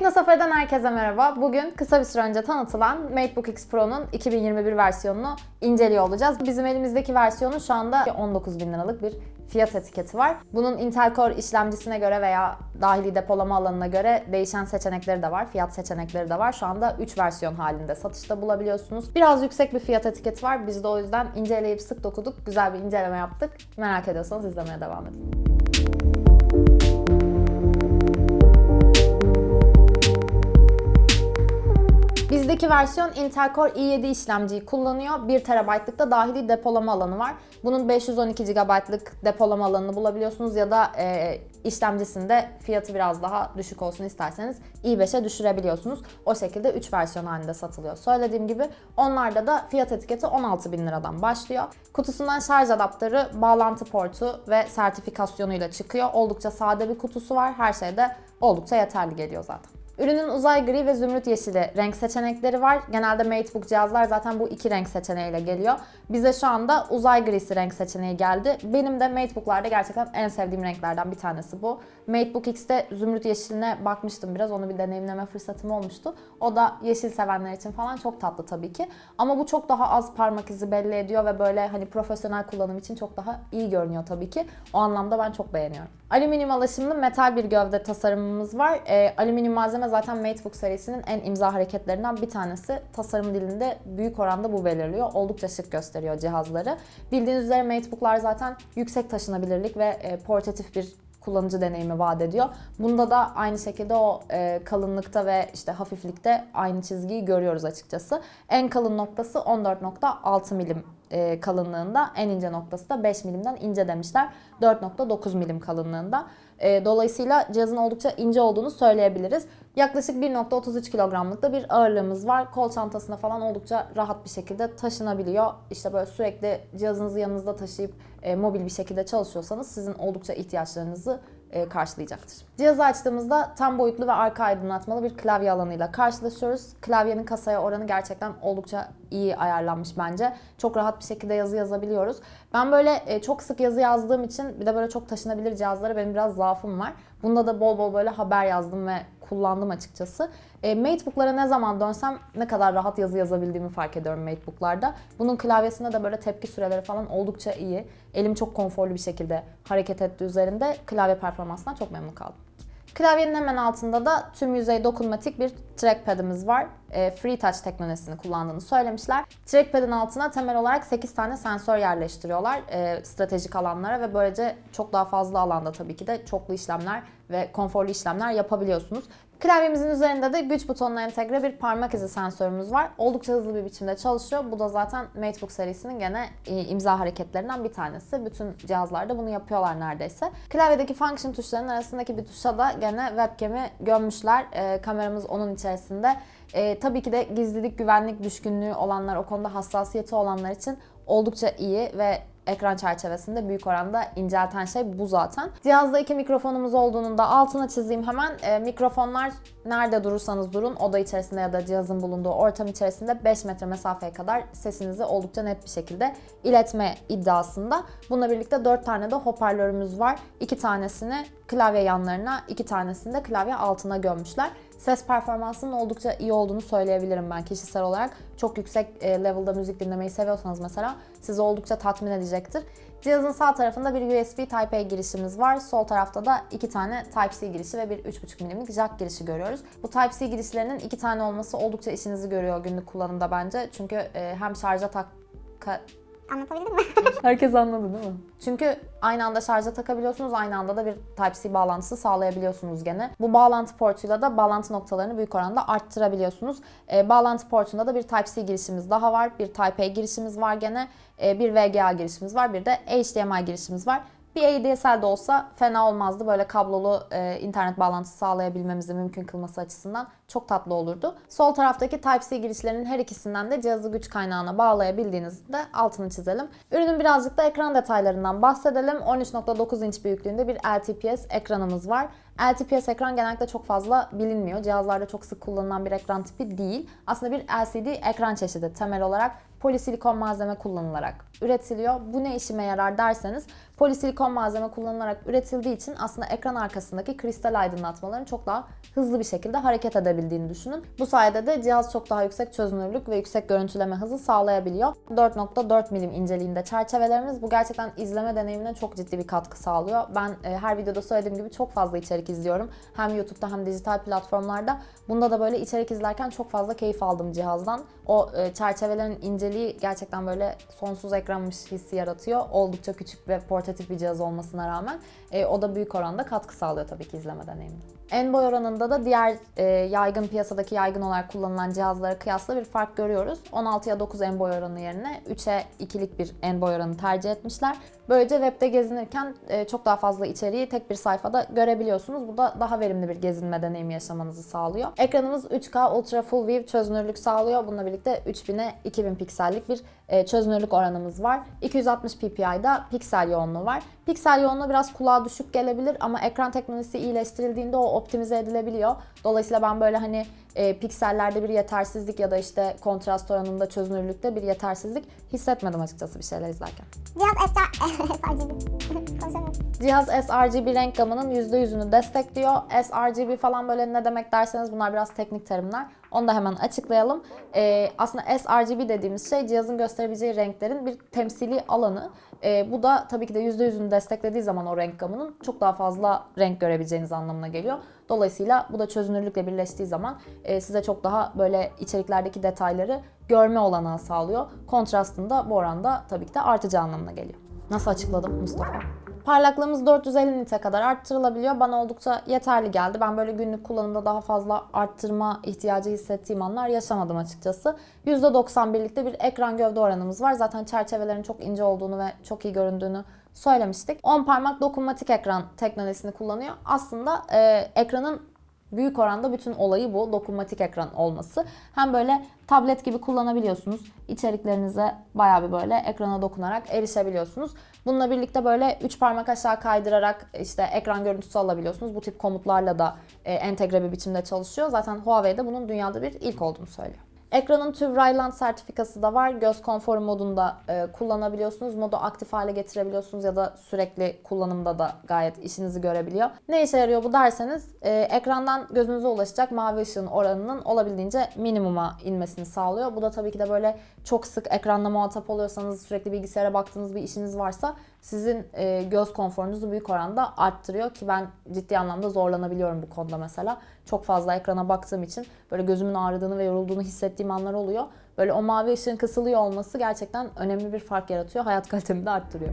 Teknosafir'den herkese merhaba. Bugün kısa bir süre önce tanıtılan MateBook X Pro'nun 2021 versiyonunu inceliyor olacağız. Bizim elimizdeki versiyonu şu anda 19 bin liralık bir fiyat etiketi var. Bunun Intel Core işlemcisine göre veya dahili depolama alanına göre değişen seçenekleri de var. Fiyat seçenekleri de var. Şu anda 3 versiyon halinde satışta bulabiliyorsunuz. Biraz yüksek bir fiyat etiketi var. Biz de o yüzden inceleyip sık dokuduk. Güzel bir inceleme yaptık. Merak ediyorsanız izlemeye devam edin. Bizdeki versiyon Intel Core i7 işlemciyi kullanıyor. 1 TB'lık da dahili depolama alanı var. Bunun 512 GB'lık depolama alanını bulabiliyorsunuz ya da e, işlemcisinde fiyatı biraz daha düşük olsun isterseniz i5'e düşürebiliyorsunuz. O şekilde 3 versiyon halinde satılıyor. Söylediğim gibi onlarda da fiyat etiketi 16 bin liradan başlıyor. Kutusundan şarj adaptörü, bağlantı portu ve sertifikasyonuyla çıkıyor. Oldukça sade bir kutusu var. Her şeyde oldukça yeterli geliyor zaten. Ürünün uzay gri ve zümrüt yeşili renk seçenekleri var. Genelde MateBook cihazlar zaten bu iki renk seçeneğiyle geliyor. Bize şu anda uzay grisi renk seçeneği geldi. Benim de MateBook'larda gerçekten en sevdiğim renklerden bir tanesi bu. MateBook X'te zümrüt yeşiline bakmıştım biraz. Onu bir deneyimleme fırsatım olmuştu. O da yeşil sevenler için falan çok tatlı tabii ki. Ama bu çok daha az parmak izi belli ediyor ve böyle hani profesyonel kullanım için çok daha iyi görünüyor tabii ki. O anlamda ben çok beğeniyorum. Alüminyum alaşımlı metal bir gövde tasarımımız var. E, alüminyum malzeme zaten MateBook serisinin en imza hareketlerinden bir tanesi. Tasarım dilinde büyük oranda bu belirliyor. Oldukça şık gösteriyor cihazları. Bildiğiniz üzere MateBook'lar zaten yüksek taşınabilirlik ve e, portatif bir kullanıcı deneyimi vaat ediyor. Bunda da aynı şekilde o e, kalınlıkta ve işte hafiflikte aynı çizgiyi görüyoruz açıkçası. En kalın noktası 14.6 milim e, kalınlığında, en ince noktası da 5 milimden ince demişler. 4.9 milim kalınlığında. E, dolayısıyla cihazın oldukça ince olduğunu söyleyebiliriz. Yaklaşık 1.33 kilogramlık bir ağırlığımız var. Kol çantasına falan oldukça rahat bir şekilde taşınabiliyor. İşte böyle sürekli cihazınızı yanınızda taşıyıp e, mobil bir şekilde çalışıyorsanız sizin oldukça ihtiyaçlarınızı karşılayacaktır. Cihazı açtığımızda tam boyutlu ve arka aydınlatmalı bir klavye alanıyla karşılaşıyoruz. Klavyenin kasaya oranı gerçekten oldukça iyi ayarlanmış bence. Çok rahat bir şekilde yazı yazabiliyoruz. Ben böyle e, çok sık yazı yazdığım için bir de böyle çok taşınabilir cihazlara benim biraz zaafım var. Bunda da bol bol böyle haber yazdım ve kullandım açıkçası. E, Matebook'lara ne zaman dönsem ne kadar rahat yazı yazabildiğimi fark ediyorum Matebook'larda. Bunun klavyesinde de böyle tepki süreleri falan oldukça iyi. Elim çok konforlu bir şekilde hareket etti üzerinde. Klavye performansından çok memnun kaldım. Klavyenin hemen altında da tüm yüzey dokunmatik bir trackpad'imiz var. E, Free Touch teknolojisini kullandığını söylemişler. Trackpad'in altına temel olarak 8 tane sensör yerleştiriyorlar e, stratejik alanlara ve böylece çok daha fazla alanda tabii ki de çoklu işlemler ve konforlu işlemler yapabiliyorsunuz. Klavyemizin üzerinde de güç butonuna entegre bir parmak izi sensörümüz var. Oldukça hızlı bir biçimde çalışıyor. Bu da zaten MateBook serisinin gene e, imza hareketlerinden bir tanesi. Bütün cihazlarda bunu yapıyorlar neredeyse. Klavyedeki function tuşlarının arasındaki bir tuşa da gene webcam'i gömmüşler. E, kameramız onun içerisinde. E, tabii ki de gizlilik, güvenlik düşkünlüğü olanlar, o konuda hassasiyeti olanlar için oldukça iyi ve ekran çerçevesinde büyük oranda incelten şey bu zaten. Cihazda iki mikrofonumuz olduğunun da altına çizeyim hemen. E, mikrofonlar nerede durursanız durun oda içerisinde ya da cihazın bulunduğu ortam içerisinde 5 metre mesafeye kadar sesinizi oldukça net bir şekilde iletme iddiasında. Bununla birlikte 4 tane de hoparlörümüz var. 2 tanesini klavye yanlarına, 2 tanesini de klavye altına gömmüşler. Ses performansının oldukça iyi olduğunu söyleyebilirim ben kişisel olarak. Çok yüksek e, level'da müzik dinlemeyi seviyorsanız mesela sizi oldukça tatmin edecektir. Cihazın sağ tarafında bir USB Type-A girişimiz var. Sol tarafta da iki tane Type-C girişi ve bir 3.5 mm'lik jack girişi görüyoruz. Bu Type-C girişlerinin iki tane olması oldukça işinizi görüyor günlük kullanımda bence. Çünkü e, hem şarja tak Anlatabildim mi? Herkes anladı değil mi? Çünkü aynı anda şarja takabiliyorsunuz, aynı anda da bir Type-C bağlantısı sağlayabiliyorsunuz gene. Bu bağlantı portuyla da bağlantı noktalarını büyük oranda arttırabiliyorsunuz. E, bağlantı portunda da bir Type-C girişimiz daha var, bir Type-A girişimiz var gene, e, bir VGA girişimiz var, bir de HDMI girişimiz var. Bir ADSL de olsa fena olmazdı. Böyle kablolu e, internet bağlantısı sağlayabilmemizi mümkün kılması açısından çok tatlı olurdu. Sol taraftaki Type-C girişlerinin her ikisinden de cihazı güç kaynağına bağlayabildiğinizde altını çizelim. Ürünün birazcık da ekran detaylarından bahsedelim. 13.9 inç büyüklüğünde bir LTPS ekranımız var. LTPS ekran genellikle çok fazla bilinmiyor. Cihazlarda çok sık kullanılan bir ekran tipi değil. Aslında bir LCD ekran çeşidi temel olarak polisilikon malzeme kullanılarak üretiliyor. Bu ne işime yarar derseniz Polisilikon malzeme kullanılarak üretildiği için aslında ekran arkasındaki kristal aydınlatmaların çok daha hızlı bir şekilde hareket edebildiğini düşünün. Bu sayede de cihaz çok daha yüksek çözünürlük ve yüksek görüntüleme hızı sağlayabiliyor. 4.4 milim inceliğinde çerçevelerimiz bu gerçekten izleme deneyimine çok ciddi bir katkı sağlıyor. Ben e, her videoda söylediğim gibi çok fazla içerik izliyorum. Hem YouTube'da hem dijital platformlarda. Bunda da böyle içerik izlerken çok fazla keyif aldım cihazdan. O e, çerçevelerin inceliği gerçekten böyle sonsuz ekranmış hissi yaratıyor. Oldukça küçük ve portatif bir cihaz olmasına rağmen e, o da büyük oranda katkı sağlıyor tabii ki izleme deneyimine. En boy oranında da diğer e, yaygın piyasadaki yaygın olarak kullanılan cihazlara kıyasla bir fark görüyoruz. 16'ya 9 en boy oranı yerine 3'e 2'lik bir en boy oranı tercih etmişler. Böylece webde gezinirken e, çok daha fazla içeriği tek bir sayfada görebiliyorsunuz. Bu da daha verimli bir gezinme deneyimi yaşamanızı sağlıyor. Ekranımız 3K Ultra Full View çözünürlük sağlıyor. Bununla birlikte 3000'e 2000 piksellik bir e, çözünürlük oranımız var. 260 ppi'da piksel yoğunluğu var. Piksel yoğunluğu biraz kulağa düşük gelebilir ama ekran teknolojisi iyileştirildiğinde o optimize edilebiliyor. Dolayısıyla ben böyle hani e, piksellerde bir yetersizlik ya da işte kontrast oranında çözünürlükte bir yetersizlik hissetmedim açıkçası bir şeyler izlerken. Cihaz sRGB. Konuşamıyorum. Cihaz sRGB renk gamının %100'ünü destekliyor. sRGB falan böyle ne demek derseniz bunlar biraz teknik terimler. Onu da hemen açıklayalım. Ee, aslında sRGB dediğimiz şey cihazın gösterebileceği renklerin bir temsili alanı. Ee, bu da tabii ki de %100'ünü desteklediği zaman o renk gamının çok daha fazla renk görebileceğiniz anlamına geliyor. Dolayısıyla bu da çözünürlükle birleştiği zaman e, size çok daha böyle içeriklerdeki detayları görme olanağı sağlıyor. Kontrastın da bu oranda tabii ki de artacağı anlamına geliyor. Nasıl açıkladım Mustafa? Parlaklığımız 450 nite kadar arttırılabiliyor. Bana oldukça yeterli geldi. Ben böyle günlük kullanımda daha fazla arttırma ihtiyacı hissettiğim anlar yaşamadım açıkçası. %91'likte bir ekran gövde oranımız var. Zaten çerçevelerin çok ince olduğunu ve çok iyi göründüğünü söylemiştik. 10 parmak dokunmatik ekran teknolojisini kullanıyor. Aslında e, ekranın büyük oranda bütün olayı bu dokunmatik ekran olması. Hem böyle tablet gibi kullanabiliyorsunuz. İçeriklerinize bayağı bir böyle ekrana dokunarak erişebiliyorsunuz. Bununla birlikte böyle 3 parmak aşağı kaydırarak işte ekran görüntüsü alabiliyorsunuz. Bu tip komutlarla da e, entegre bir biçimde çalışıyor. Zaten Huawei'de bunun dünyada bir ilk olduğunu söylüyor. Ekranın TÜV Rayland sertifikası da var. Göz konforu modunda e, kullanabiliyorsunuz. Modu aktif hale getirebiliyorsunuz ya da sürekli kullanımda da gayet işinizi görebiliyor. Ne işe yarıyor bu derseniz e, ekrandan gözünüze ulaşacak mavi ışığın oranının olabildiğince minimuma inmesini sağlıyor. Bu da tabii ki de böyle çok sık ekranla muhatap oluyorsanız sürekli bilgisayara baktığınız bir işiniz varsa sizin e, göz konforunuzu büyük oranda arttırıyor ki ben ciddi anlamda zorlanabiliyorum bu konuda mesela. Çok fazla ekrana baktığım için böyle gözümün ağrıdığını ve yorulduğunu hissettiğim anlar oluyor. Böyle o mavi ışığın kısılıyor olması gerçekten önemli bir fark yaratıyor. Hayat kalitemi de arttırıyor.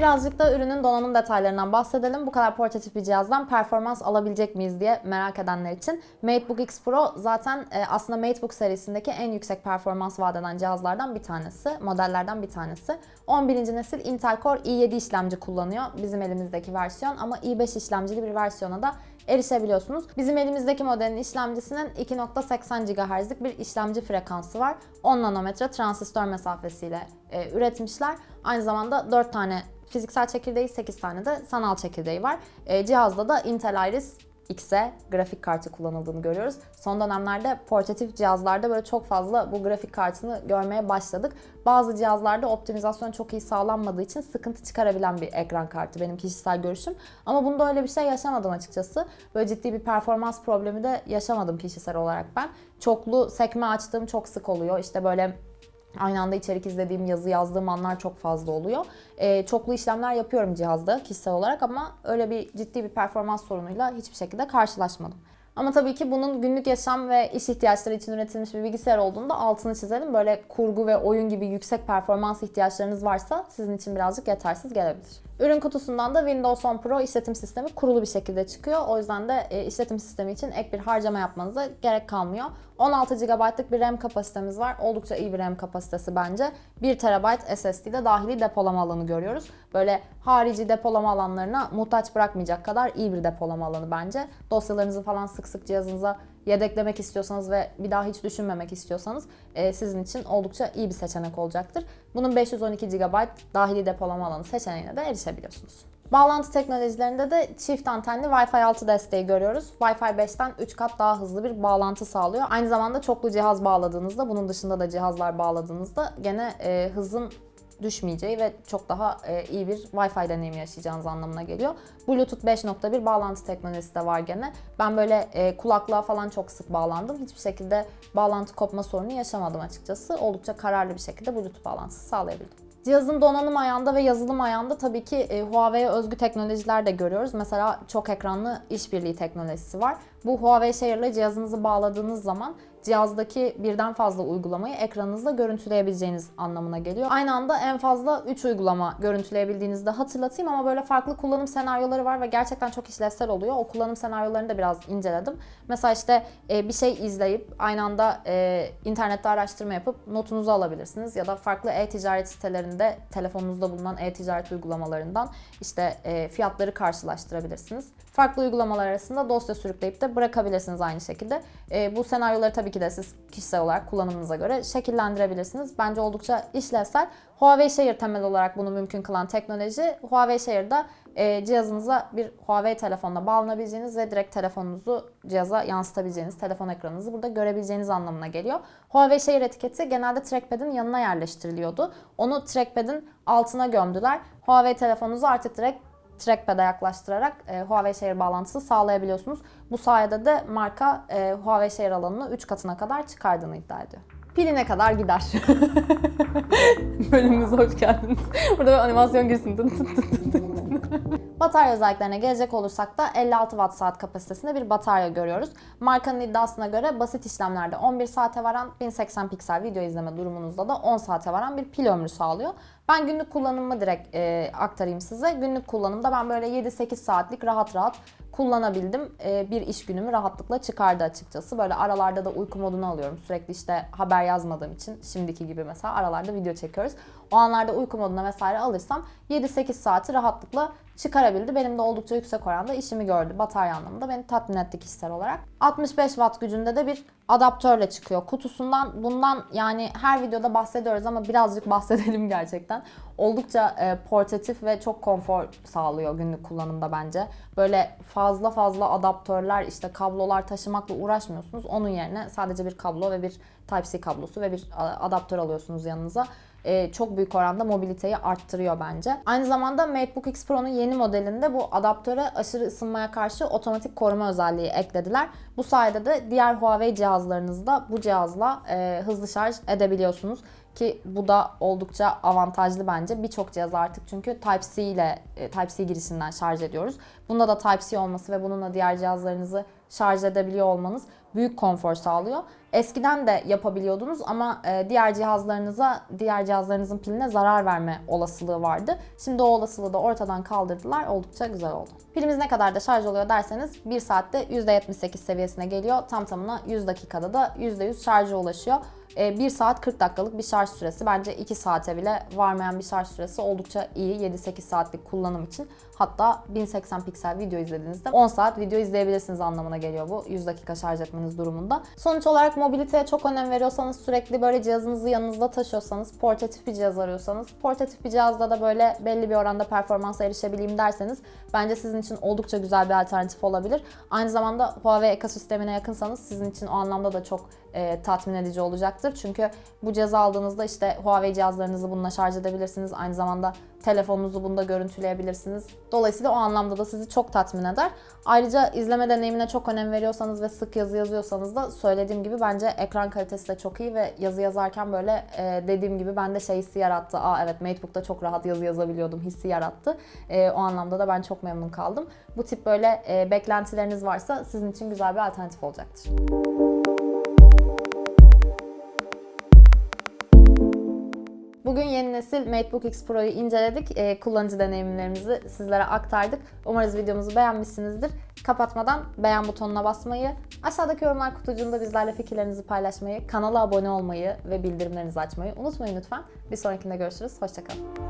Birazcık da ürünün donanım detaylarından bahsedelim. Bu kadar portatif bir cihazdan performans alabilecek miyiz diye merak edenler için. MateBook X Pro zaten e, aslında MateBook serisindeki en yüksek performans vaat eden cihazlardan bir tanesi, modellerden bir tanesi. 11. nesil Intel Core i7 işlemci kullanıyor bizim elimizdeki versiyon ama i5 işlemcili bir versiyona da erişebiliyorsunuz. Bizim elimizdeki modelin işlemcisinin 2.80 GHz'lik bir işlemci frekansı var. 10 nanometre transistör mesafesiyle e, üretmişler. Aynı zamanda 4 tane fiziksel çekirdeği, 8 tane de sanal çekirdeği var. E, cihazda da Intel Iris X'e grafik kartı kullanıldığını görüyoruz. Son dönemlerde portatif cihazlarda böyle çok fazla bu grafik kartını görmeye başladık. Bazı cihazlarda optimizasyon çok iyi sağlanmadığı için sıkıntı çıkarabilen bir ekran kartı benim kişisel görüşüm. Ama bunda öyle bir şey yaşamadım açıkçası. Böyle ciddi bir performans problemi de yaşamadım kişisel olarak ben. Çoklu sekme açtığım çok sık oluyor. İşte böyle Aynı anda içerik izlediğim, yazı yazdığım anlar çok fazla oluyor. Ee, çoklu işlemler yapıyorum cihazda kişisel olarak ama öyle bir ciddi bir performans sorunuyla hiçbir şekilde karşılaşmadım. Ama tabii ki bunun günlük yaşam ve iş ihtiyaçları için üretilmiş bir bilgisayar olduğunda altını çizelim. Böyle kurgu ve oyun gibi yüksek performans ihtiyaçlarınız varsa sizin için birazcık yetersiz gelebilir. Ürün kutusundan da Windows 10 Pro işletim sistemi kurulu bir şekilde çıkıyor. O yüzden de e, işletim sistemi için ek bir harcama yapmanıza gerek kalmıyor. 16 GB'lık bir RAM kapasitemiz var. Oldukça iyi bir RAM kapasitesi bence. 1 TB SSD'de dahili depolama alanı görüyoruz. Böyle harici depolama alanlarına muhtaç bırakmayacak kadar iyi bir depolama alanı bence. Dosyalarınızı falan sık sık cihazınıza yedeklemek istiyorsanız ve bir daha hiç düşünmemek istiyorsanız e, sizin için oldukça iyi bir seçenek olacaktır. Bunun 512 GB dahili depolama alanı seçeneğine de erişebiliyorsunuz. Bağlantı teknolojilerinde de çift antenli Wi-Fi 6 desteği görüyoruz. Wi-Fi 5'ten 3 kat daha hızlı bir bağlantı sağlıyor. Aynı zamanda çoklu cihaz bağladığınızda, bunun dışında da cihazlar bağladığınızda gene e, hızın düşmeyeceği ve çok daha e, iyi bir Wi-Fi deneyimi yaşayacağınız anlamına geliyor. Bluetooth 5.1 bağlantı teknolojisi de var gene. Ben böyle e, kulaklığa falan çok sık bağlandım. Hiçbir şekilde bağlantı kopma sorunu yaşamadım açıkçası. Oldukça kararlı bir şekilde Bluetooth bağlantısı sağlayabildim. Cihazın donanım ayağında ve yazılım ayağında tabii ki e, Huawei'ye özgü teknolojiler de görüyoruz. Mesela çok ekranlı işbirliği teknolojisi var. Bu Huawei Share ile cihazınızı bağladığınız zaman cihazdaki birden fazla uygulamayı ekranınızda görüntüleyebileceğiniz anlamına geliyor. Aynı anda en fazla 3 uygulama görüntüleyebildiğinizi de hatırlatayım ama böyle farklı kullanım senaryoları var ve gerçekten çok işlevsel oluyor. O kullanım senaryolarını da biraz inceledim. Mesela işte e, bir şey izleyip aynı anda e, internette araştırma yapıp notunuzu alabilirsiniz ya da farklı e-ticaret sitelerinde telefonunuzda bulunan e-ticaret uygulamalarından işte e, fiyatları karşılaştırabilirsiniz. Farklı uygulamalar arasında dosya sürükleyip de bırakabilirsiniz aynı şekilde. E, bu senaryoları tabii ki de siz kişisel olarak kullanımınıza göre şekillendirebilirsiniz. Bence oldukça işlevsel. Huawei Share temel olarak bunu mümkün kılan teknoloji. Huawei Share'da e, cihazınıza bir Huawei telefonla bağlanabileceğiniz ve direkt telefonunuzu cihaza yansıtabileceğiniz, telefon ekranınızı burada görebileceğiniz anlamına geliyor. Huawei Share etiketi genelde trackpad'in yanına yerleştiriliyordu. Onu trackpad'in altına gömdüler. Huawei telefonunuzu artık direkt trackpad'e yaklaştırarak e, Huawei Share bağlantısı sağlayabiliyorsunuz. Bu sayede de marka e, Huawei Share alanını 3 katına kadar çıkardığını iddia ediyor. Piline kadar gider. Bölümümüze hoş geldiniz. Burada bir animasyon girsin. Batarya özelliklerine gelecek olursak da 56 watt saat kapasitesinde bir batarya görüyoruz. Markanın iddiasına göre basit işlemlerde 11 saate varan 1080 piksel video izleme durumunuzda da 10 saate varan bir pil ömrü sağlıyor. Ben günlük kullanımımı direkt e, aktarayım size. Günlük kullanımda ben böyle 7-8 saatlik rahat rahat kullanabildim. E, bir iş günümü rahatlıkla çıkardı açıkçası. Böyle aralarda da uyku moduna alıyorum. Sürekli işte haber yazmadığım için şimdiki gibi mesela aralarda video çekiyoruz. O anlarda uyku moduna vesaire alırsam 7-8 saati rahatlıkla çıkarabildi. Benim de oldukça yüksek oranda işimi gördü. Batarya anlamında beni tatmin etti kişisel olarak. 65 watt gücünde de bir adaptörle çıkıyor kutusundan. Bundan yani her videoda bahsediyoruz ama birazcık bahsedelim gerçekten. Oldukça e, portatif ve çok konfor sağlıyor günlük kullanımda bence. Böyle fazla fazla adaptörler işte kablolar taşımakla uğraşmıyorsunuz. Onun yerine sadece bir kablo ve bir Type-C kablosu ve bir a, adaptör alıyorsunuz yanınıza e, çok büyük oranda mobiliteyi arttırıyor bence. Aynı zamanda MacBook X Pro'nun yeni modelinde bu adaptöre aşırı ısınmaya karşı otomatik koruma özelliği eklediler. Bu sayede de diğer Huawei cihazlarınızda bu cihazla e, hızlı şarj edebiliyorsunuz ki bu da oldukça avantajlı bence. Birçok cihaz artık çünkü Type-C ile e, Type-C girişinden şarj ediyoruz. Bunda da Type-C olması ve bununla diğer cihazlarınızı şarj edebiliyor olmanız büyük konfor sağlıyor. Eskiden de yapabiliyordunuz ama e, diğer cihazlarınıza, diğer cihazlarınızın piline zarar verme olasılığı vardı. Şimdi o olasılığı da ortadan kaldırdılar. Oldukça güzel oldu. Pilimiz ne kadar da şarj oluyor derseniz 1 saatte %78 seviyesine geliyor. Tam tamına 100 dakikada da %100 şarja ulaşıyor. 1 saat 40 dakikalık bir şarj süresi. Bence 2 saate bile varmayan bir şarj süresi oldukça iyi 7-8 saatlik kullanım için. Hatta 1080 piksel video izlediğinizde 10 saat video izleyebilirsiniz anlamına geliyor bu 100 dakika şarj etmeniz durumunda. Sonuç olarak mobiliteye çok önem veriyorsanız sürekli böyle cihazınızı yanınızda taşıyorsanız, portatif bir cihaz arıyorsanız, portatif bir cihazda da böyle belli bir oranda performansa erişebileyim derseniz bence sizin için oldukça güzel bir alternatif olabilir. Aynı zamanda Huawei ekosistemine yakınsanız sizin için o anlamda da çok e, tatmin edici olacaktır. Çünkü bu cihazı aldığınızda işte Huawei cihazlarınızı bununla şarj edebilirsiniz. Aynı zamanda telefonunuzu bunda görüntüleyebilirsiniz. Dolayısıyla o anlamda da sizi çok tatmin eder. Ayrıca izleme deneyimine çok önem veriyorsanız ve sık yazı yazıyorsanız da söylediğim gibi bence ekran kalitesi de çok iyi ve yazı yazarken böyle e, dediğim gibi bende şey hissi yarattı. Aa evet Matebook'ta çok rahat yazı yazabiliyordum hissi yarattı. E, o anlamda da ben çok memnun kaldım. Bu tip böyle e, beklentileriniz varsa sizin için güzel bir alternatif olacaktır. Bugün yeni nesil MacBook X Pro'yu inceledik. Ee, kullanıcı deneyimlerimizi sizlere aktardık. Umarız videomuzu beğenmişsinizdir. Kapatmadan beğen butonuna basmayı, aşağıdaki yorumlar kutucuğunda bizlerle fikirlerinizi paylaşmayı, kanala abone olmayı ve bildirimlerinizi açmayı unutmayın lütfen. Bir sonrakinde görüşürüz. Hoşçakalın.